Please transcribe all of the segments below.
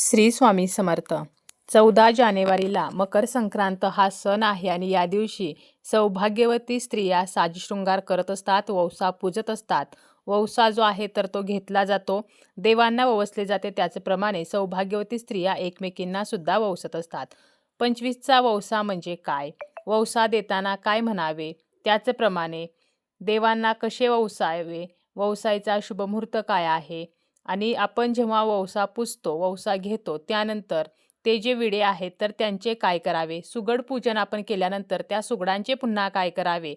श्री स्वामी समर्थ. चौदा जानेवारीला मकर संक्रांत हा सण आहे आणि या दिवशी सौभाग्यवती स्त्रिया साजशृंगार करत असतात वौसा पूजत असतात. वौसा जो आहे तर तो घेतला जातो. देवांना ववसले जाते त्याचप्रमाणे सौभाग्यवती स्त्रिया एकमेकींना सुद्धा वौसत असतात. पंचवीसचा वौसा म्हणजे काय? वौसा देताना काय म्हणावे? त्याचप्रमाणे देवांना कसे ववसावे? वौसायचा शुभमुहूर्त काय आहे? आणि आपण जेव्हा वौसा पुजतो वौसा घेतो त्यानंतर ते जे विडे आहेत तर त्यांचे काय करावे? सुगड पूजन आपण केल्यानंतर त्या सुगडांचे पुन्हा काय करावे?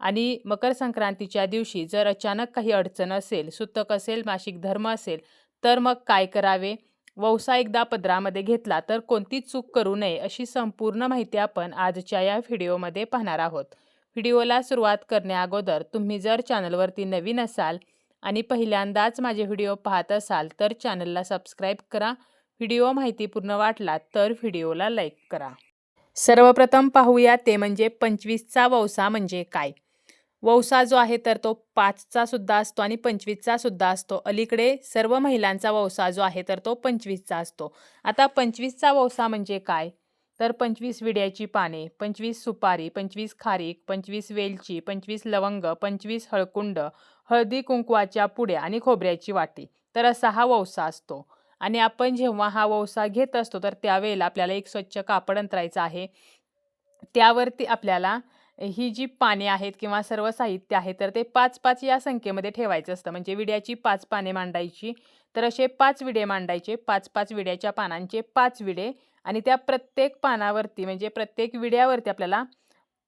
आणि मकर संक्रांतीच्या दिवशी जर अचानक काही अडचण असेल सुतक असेल मासिक धर्म असेल तर मग काय करावे? वौसा एकदा पदरामध्ये घेतला तर कोणतीच चूक करू नये अशी संपूर्ण माहिती आपण आजच्या या व्हिडिओमध्ये पाहणार आहोत. व्हिडिओला सुरुवात करण्याअगोदर तुम्ही जर चॅनलवरती नवीन असाल आणि पहिल्यांदाच माझे व्हिडिओ पाहत असाल तर चॅनलला सबस्क्राईब करा. व्हिडिओ माहितीपूर्ण वाटला तर व्हिडिओला लाईक करा. सर्वप्रथम पाहूया ते म्हणजे पंचवीसचा वौसा म्हणजे काय? वौसा जो आहे तर तो पाचचा सुद्धा असतो आणि पंचवीसचा सुद्धा असतो. अलीकडे सर्व महिलांचा वौसा जो आहे तर तो पंचवीसचा असतो. आता पंचवीसचा वौसा म्हणजे काय? तर पंचवीस विड्याची पाने पंचवीस सुपारी पंचवीस खारीक पंचवीस वेलची पंचवीस लवंग पंचवीस हळकुंड हळदी कुंकवाच्या पुड्या आणि खोबऱ्याची वाटी. तर असा हा वौसा असतो. आणि आपण जेव्हा हा वौसा घेत असतो तर त्यावेळेला आपल्याला एक स्वच्छ कापड अंतरायचं आहे. त्यावरती आपल्याला ही जी पाने आहेत किंवा सर्व साहित्य आहे तर ते पाच पाच या संख्येमध्ये ठेवायचं असतं. म्हणजे विड्याची पाच पाने मांडायची तर असे पाच विडे मांडायचे पाच पाच विड्याच्या पानांचे पाच विडे आणि त्या प्रत्येक पानावरती म्हणजे प्रत्येक विड्यावरती आपल्याला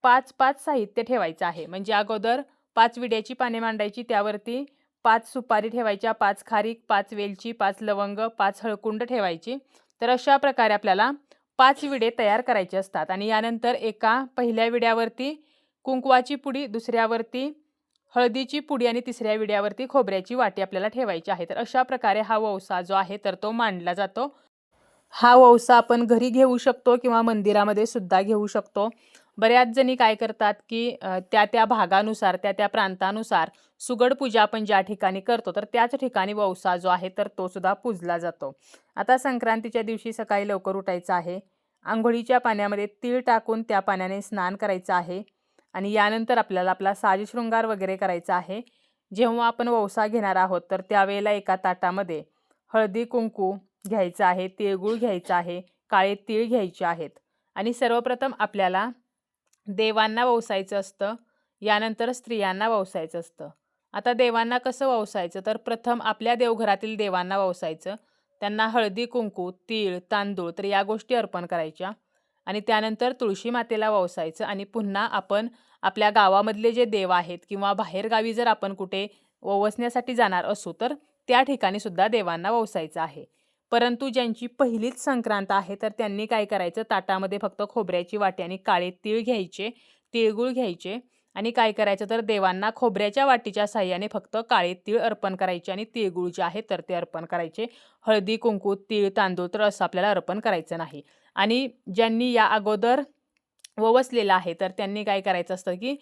पाच पाच साहित्य ठेवायचं आहे. म्हणजे अगोदर पाच विड्याची पाने मांडायची त्यावरती पाच सुपारी ठेवायच्या पाच खारीक पाच वेलची पाच लवंग पाच हळकुंड ठेवायची. तर अशा प्रकारे आपल्याला पाच विडे तयार करायचे असतात. आणि यानंतर एका पहिल्या विड्यावरती कुंकवाची पुडी दुसऱ्यावरती हळदीची पुडी आणि तिसऱ्या विड्यावरती खोबऱ्याची वाटी आपल्याला ठेवायची आहे. तर अशा प्रकारे हा वौसा जो आहे तर तो मांडला जातो. हा वौसा आपण घरी घेऊ शकतो किंवा मंदिरामध्ये सुद्धा घेऊ शकतो. बऱ्याच जणी काय करतात की त्या त्या भागानुसार त्या त्या प्रांतानुसार सुगड पूजा आपण ज्या ठिकाणी करतो तर त्याच ठिकाणी वौसा जो आहे तर तो सुद्धा पूजला जातो. आता संक्रांतीच्या दिवशी सकाळी लवकर उठायचं आहे. आंघोळीच्या पाण्यामध्ये तीळ टाकून त्या पाण्याने स्नान करायचं आहे आणि यानंतर आपल्याला आपला साजशृंगार वगैरे करायचा आहे. जेव्हा आपण वौसा घेणार आहोत तर त्यावेळेला एका ताटामध्ये हळदी कुंकू घ्यायचं आहे तिळगुळ घ्यायचं आहे काळे तीळ घ्यायचे आहेत. आणि सर्वप्रथम आपल्याला देवांना ववसायचं असतं यानंतर स्त्रियांना ववसायचं असतं. आता देवांना कसं ववसायचं? तर प्रथम आपल्या देवघरातील देवांना ववसायचं. त्यांना हळदी कुंकू तीळ तांदूळ तर या गोष्टी अर्पण करायच्या. आणि त्यानंतर तुळशी मातेला ववसायचं आणि पुन्हा आपण आपल्या गावामधले जे देव आहेत किंवा बाहेरगावी जर आपण कुठे ववसण्यासाठी जाणार असू तर त्या ठिकाणी सुद्धा देवांना ववसायचं आहे. परंतु ज्यांची पहिलीच संक्रांत आहे तर त्यांनी काय करायचं? ताटामध्ये फक्त खोबऱ्याची वाटी आणि काळे तीळ घ्यायचे तिळगुळ घ्यायचे आणि काय करायचं? तर देवांना खोबऱ्याच्या वाटीच्या साह्याने फक्त काळे तीळ अर्पण करायचे आणि तिळगुळ जे आहे तर ते अर्पण करायचे. हळदी कुंकू तीळ तांदूळ तर असं आपल्याला अर्पण करायचं नाही. आणि ज्यांनी या अगोदर ववसलेलं आहे तर त्यांनी काय करायचं असतं की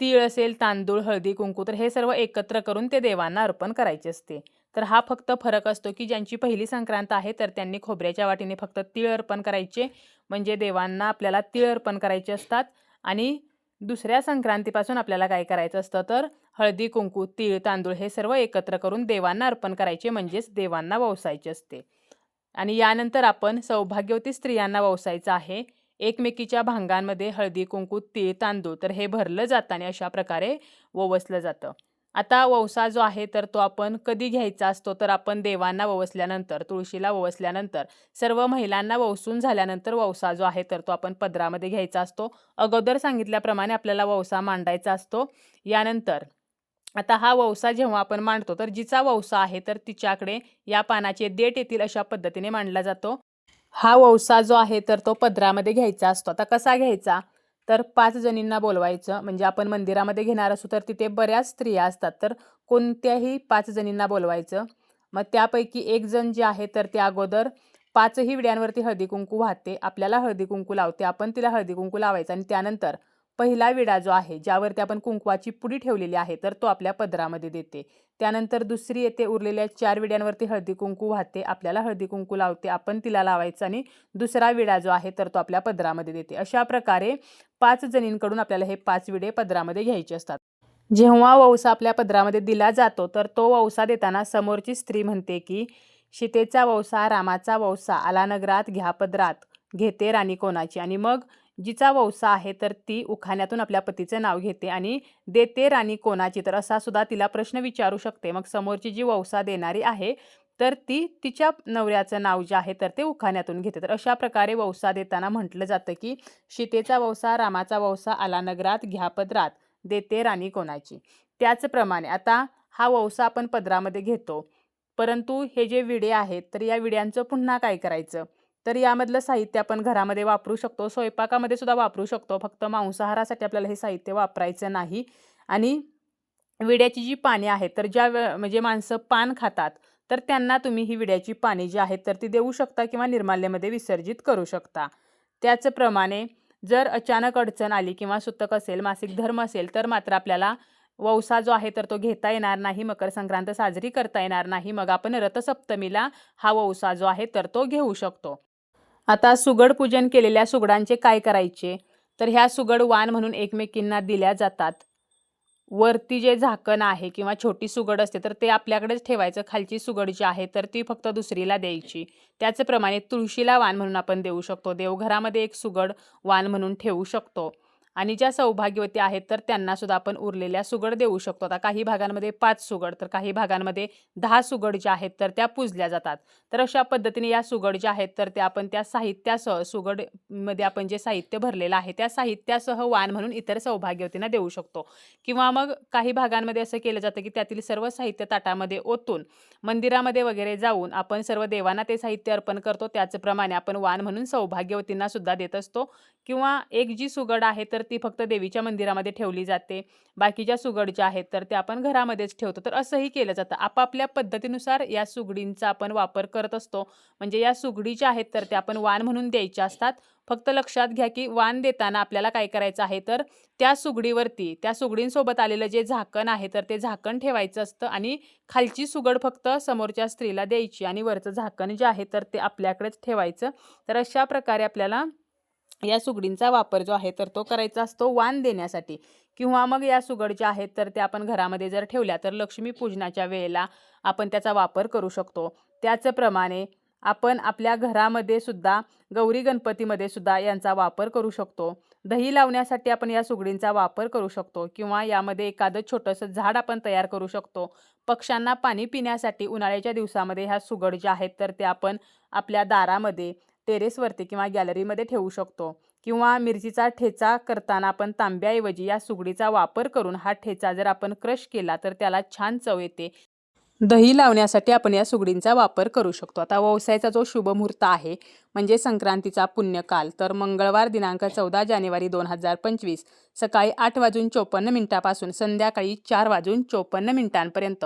तीळ असेल तांदूळ हळदी कुंकू तर हे सर्व एकत्र करून ते देवांना अर्पण करायचे असते. तर हा फक्त फरक असतो की ज्यांची पहिली संक्रांत आहे तर त्यांनी खोबऱ्याच्या वाटीने फक्त तीळ अर्पण करायचे. म्हणजे देवांना आपल्याला तीळ अर्पण करायचे असतात. आणि दुसऱ्या संक्रांतीपासून आपल्याला काय करायचं असतं? तर हळदी कुंकू तीळ तांदूळ हे सर्व एकत्र करून देवांना अर्पण करायचे. म्हणजेच देवांना ववसायचे असते. आणि यानंतर आपण सौभाग्यवती स्त्रियांना ववसायचं आहे. एकमेकीच्या भांगांमध्ये हळदी कुंकू तीळ तांदूळ तर हे भरलं जातं आणि अशा प्रकारे ववसलं जातं. आता ववसा जो आहे तर तो आपण कधी घ्यायचा असतो? तर आपण देवांना ववसल्यानंतर तुळशीला ववसल्यानंतर सर्व महिलांना ववसून झाल्यानंतर ववसा जो आहे तर तो आपण पदरामध्ये घ्यायचा असतो. अगोदर सांगितल्याप्रमाणे आपल्याला ववसा मांडायचा असतो. यानंतर आता हा ववसा जेव्हा आपण मांडतो तर जिचा ववसा आहे तर तिच्याकडे या पानाचे देठ येतील अशा पद्धतीने मांडला जातो. हा ववसा जो आहे तर तो पदरामध्ये घ्यायचा असतो. आता कसा घ्यायचा? तर पाच जणींना बोलवायचं. म्हणजे आपण मंदिरामध्ये घेणार असू तर तिथे बऱ्याच स्त्रिया असतात. तर कोणत्याही पाच जणींना बोलवायचं. मग त्यापैकी एक जण जे आहे तर ते अगोदर पाचही विड्यांवरती हळदी कुंकू वाहते. आपल्याला हळदी कुंकू लावते. आपण तिला हळदी कुंकू लावायचं आणि त्यानंतर पहिला विडा जो आहे ज्यावरती आपण कुंकवाची पुडी ठेवलेली आहे तर तो आपल्या पदरामध्ये देते. त्यानंतर दुसरी येते उरलेल्या चार विड्यांवरती हळदी कुंकू वाहते आपल्याला हळदी कुंकू लावते आपण तिला लावायचं आणि दुसरा विडा जो आहे तर तो आपल्या पदरामध्ये देते. अशा प्रकारे पाच जणींकडून आपल्याला हे पाच विडे पदरामध्ये घ्यायचे असतात. जेव्हा वौसा आपल्या पदरामध्ये दिला जातो तर तो वौसा देताना समोरची स्त्री म्हणते की सीतेचा वौसा रामाचा वौसा आला नगरात घ्या पदरात घेते राणी कोणाची. आणि मग जिचा वौसा आहे तर ती उखाण्यातून आपल्या पतीचं नाव घेते आणि देते राणी कोणाची? तर असा सुद्धा तिला प्रश्न विचारू शकते. मग समोरची जी वौसा देणारी आहे तर ती तिच्या नवऱ्याचं नाव जे आहे तर ते उखाण्यातून घेते. तर अशा प्रकारे वौसा देताना म्हटलं जातं की सीतेचा वौसा रामाचा वौसा आला नगरात घ्या पदरात देते राणी कोणाची? त्याचप्रमाणे आता हा वौसा आपण पदरामध्ये घेतो. परंतु हे जे विडे आहेत तर या विड्यांचं पुन्हा काय करायचं? तर यामधलं साहित्य आपण घरामध्ये वापरू शकतो स्वयंपाकामध्ये सुद्धा वापरू शकतो. फक्त मांसाहारासाठी आपल्याला हे साहित्य वापरायचं नाही. आणि विड्याची जी पाने आहेत तर ज्या वे म्हणजे माणसं पान खातात तर त्यांना तुम्ही ही विड्याची पाने जी आहेत तर ती देऊ शकता किंवा निर्माल्यामध्ये विसर्जित करू शकता. त्याचप्रमाणे जर अचानक अडचण आली किंवा सुतक असेल मासिक धर्म असेल तर मात्र आपल्याला वौसा जो आहे तर तो घेता येणार नाही मकर संक्रांत साजरी करता येणार नाही. मग आपण रथसप्तमीला हा वौसा जो आहे तर तो घेऊ शकतो. आता सुगड पूजन केलेल्या सुगडांचे काय करायचे? तर ह्या सुगड वाण म्हणून एकमेकींना दिल्या जातात. वरती जे झाकण आहे किंवा छोटी सुगड असते तर ते आपल्याकडेच ठेवायचं. खालची सुगड जी आहे तर ती फक्त दुसरीला द्यायची. त्याचप्रमाणे तुळशीला वाण म्हणून आपण देऊ शकतो. देवघरामध्ये एक सुगड वाण म्हणून ठेवू शकतो. आणि ज्या सौभाग्यवती आहेत तर त्यांना सुद्धा आपण उरलेल्या सुगड देऊ शकतो. आता काही भागांमध्ये पाच सुगड तर काही भागांमध्ये दहा सुगड ज्या आहेत तर त्या पूजल्या जातात. तर अशा पद्धतीने या सुगड ज्या आहेत तर त्या आपण त्या साहित्यासह सुगडमध्ये आपण जे साहित्य भरलेलं आहे त्या साहित्यासह वाण म्हणून इतर सौभाग्यवतींना देऊ शकतो. किंवा मग काही भागांमध्ये असं केलं जातं की त्यातील सर्व साहित्य ताटामध्ये ओतून मंदिरामध्ये वगैरे जाऊन आपण सर्व देवांना ते साहित्य अर्पण करतो. त्याचप्रमाणे आपण वाण म्हणून सौभाग्यवतींना सुद्धा देत असतो. किंवा एक जी सुगड आहे तर ती फक्त देवीच्या मंदिरामध्ये ठेवली जाते. बाकीच्या सुगड ज्या आहेत तर त्या आपण घरामध्येच ठेवतो. तर असंही केलं जातं. आपापल्या पद्धतीनुसार या सुगडींचा आपण वापर करत असतो. म्हणजे या सुगडी ज्या आहेत तर त्या आपण वाण म्हणून द्यायच्या असतात. फक्त लक्षात घ्या की वाण देताना आपल्याला काय करायचं आहे तर त्या सुगडीवरती त्या सुगडींसोबत आलेलं जे झाकण आहे तर ते झाकण ठेवायचं असतं आणि खालची सुगड फक्त समोरच्या स्त्रीला द्यायची आणि वरचं झाकण जे आहे तर ते आपल्याकडेच ठेवायचं. तर अशा प्रकारे आपल्याला या सुगडींचा वापर जो आहे तर तो करायचा असतो वाण देण्यासाठी. किंवा मग या सुगड ज्या आहेत तर त्या आपण घरामध्ये जर ठेवल्या तर लक्ष्मीपूजनाच्या वेळेला आपण त्याचा वापर करू शकतो. त्याचप्रमाणे आपण आपल्या घरामध्ये सुद्धा गौरी गणपतीमध्ये सुद्धा यांचा वापर करू शकतो. दही लावण्यासाठी आपण या सुगडींचा वापर करू शकतो. किंवा यामध्ये एखादं छोटंसं झाड आपण तयार करू शकतो. पक्ष्यांना पाणी पिण्यासाठी उन्हाळ्याच्या दिवसामध्ये ह्या सुगड ज्या आहेत तर त्या आपण आपल्या दारामध्ये टेरेसवरती किंवा गॅलरीमध्ये ठेवू शकतो. किंवा मिरचीचा ठेचा करताना आपण तांब्याऐवजी या सुगडीचा वापर करून हा ठेचा जर आपण क्रश केला तर त्याला छान चव येते. दही लावण्यासाठी आपण या सुगडींचा वापर करू शकतो. आता व्यवसायाचा जो शुभमुहूर्त आहे म्हणजे संक्रांतीचा पुण्यकाल तर मंगळवार दिनांक चौदा जानेवारी दोन हजार पंचवीस सकाळी आठ वाजून चोपन्न मिनिटापासून संध्याकाळी चार वाजून चोपन्न मिनिटांपर्यंत.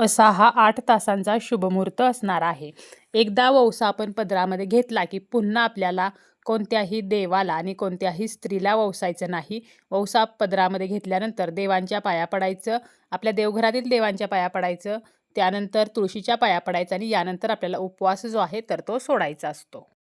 असा हा आठ तासांचा शुभमुहूर्त असणार आहे. एकदा वौसा आपण पदरामध्ये घेतला की पुन्हा आपल्याला कोणत्याही देवाला आणि कोणत्याही स्त्रीला वौसायचं नाही. वौसा पदरामध्ये घेतल्यानंतर देवांच्या पाया पडायचं आपल्या देवघरातील देवांच्या पाया पडायचं त्यानंतर तुळशीच्या पाया पडायचं आणि यानंतर आपल्याला उपवास जो आहे तर तो सोडायचा असतो.